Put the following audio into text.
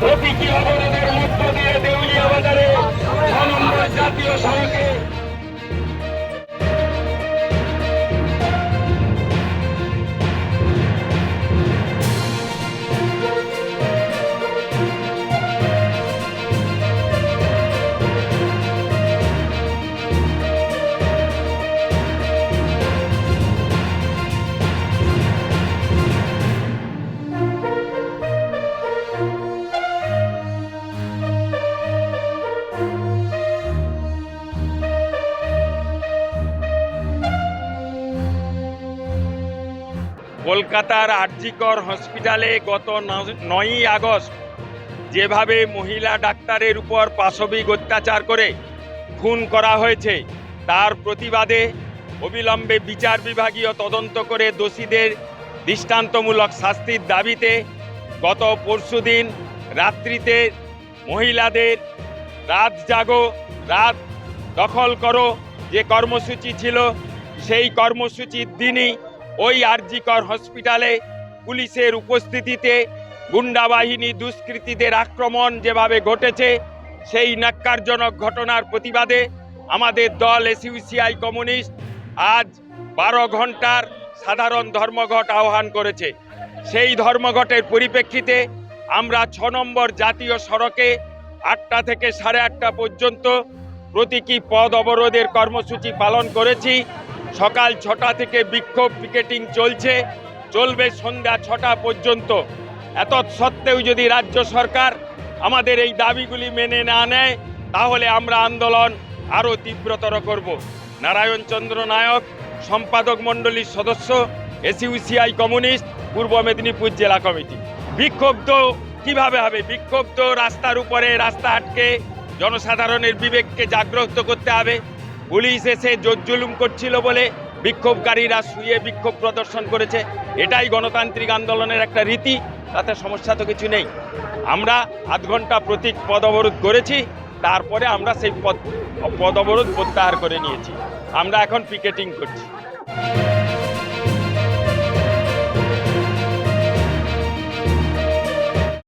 প্রতীকী অবরোধের মধ্য দিয়ে দেউলিয়া বাজারে ছ নম্বর জাতীয় সড়কে কলকাতার আরজিকর হসপিটালে গত নয়ই আগস্ট যেভাবে মহিলা ডাক্তারের উপর পাশবিক অত্যাচার করে খুন করা হয়েছে, তার প্রতিবাদে অবিলম্বে বিচার বিভাগীয় তদন্ত করে দোষীদের দৃষ্টান্তমূলক শাস্তির দাবিতে গত পরশুদিন রাত্রিতে মহিলাদের রাত জাগো, রাত দখল করো যে কর্মসূচি ছিল, সেই কর্মসূচির দিনই ওই আরজিকর হসপিটালে পুলিশের উপস্থিতিতে গুন্ডা বাহিনী দুষ্কৃতীদের আক্রমণ যেভাবে ঘটেছে, সেই ন্যাক্কারজনক ঘটনার প্রতিবাদে আমাদের দল এসইউসিআই কমিউনিস্ট আজ বারো ঘণ্টার সাধারণ ধর্মঘট আহ্বান করেছে। সেই ধর্মঘটের পরিপ্রেক্ষিতে আমরা ছ নম্বর জাতীয় সড়কে আটটা থেকে সাড়ে আটটা পর্যন্ত প্রতীকী পদ অবরোধের কর্মসূচি পালন করেছি। সকাল ছটা থেকে বিক্ষোভ পিকেটিং চলছে, চলবে সন্ধ্যা ছটা পর্যন্ত। এত সত্ত্বেও যদি রাজ্য সরকার আমাদের এই দাবিগুলি মেনে না নেয়, তাহলে আমরা আন্দোলন আরও তীব্রতর করব। নারায়ণ চন্দ্র নায়ক, সম্পাদক মণ্ডলীর সদস্য, এসইউসিআই কমিউনিস্ট, পূর্ব মেদিনীপুর জেলা কমিটি। বিক্ষোভ তো কীভাবে হবে? বিক্ষোভ তো রাস্তার উপরে রাস্তা আটকে জনসাধারণের বিবেককে জাগ্রত করতে হবে। পুলিশ এসে জোর জুলুম করছিল বলে বিক্ষোভকারীরা শুয়ে বিক্ষোভ প্রদর্শন করেছে। এটাই গণতান্ত্রিক আন্দোলনের একটা রীতি, তাতে সমস্যা তো কিছু নেই। আমরা আধ ঘণ্টা প্রতীক পদ অবরোধ করেছি, তারপরে আমরা সেই পদ পদ অবরোধ প্রত্যাহার করে নিয়েছি। আমরা এখন পিকেটিং করছি।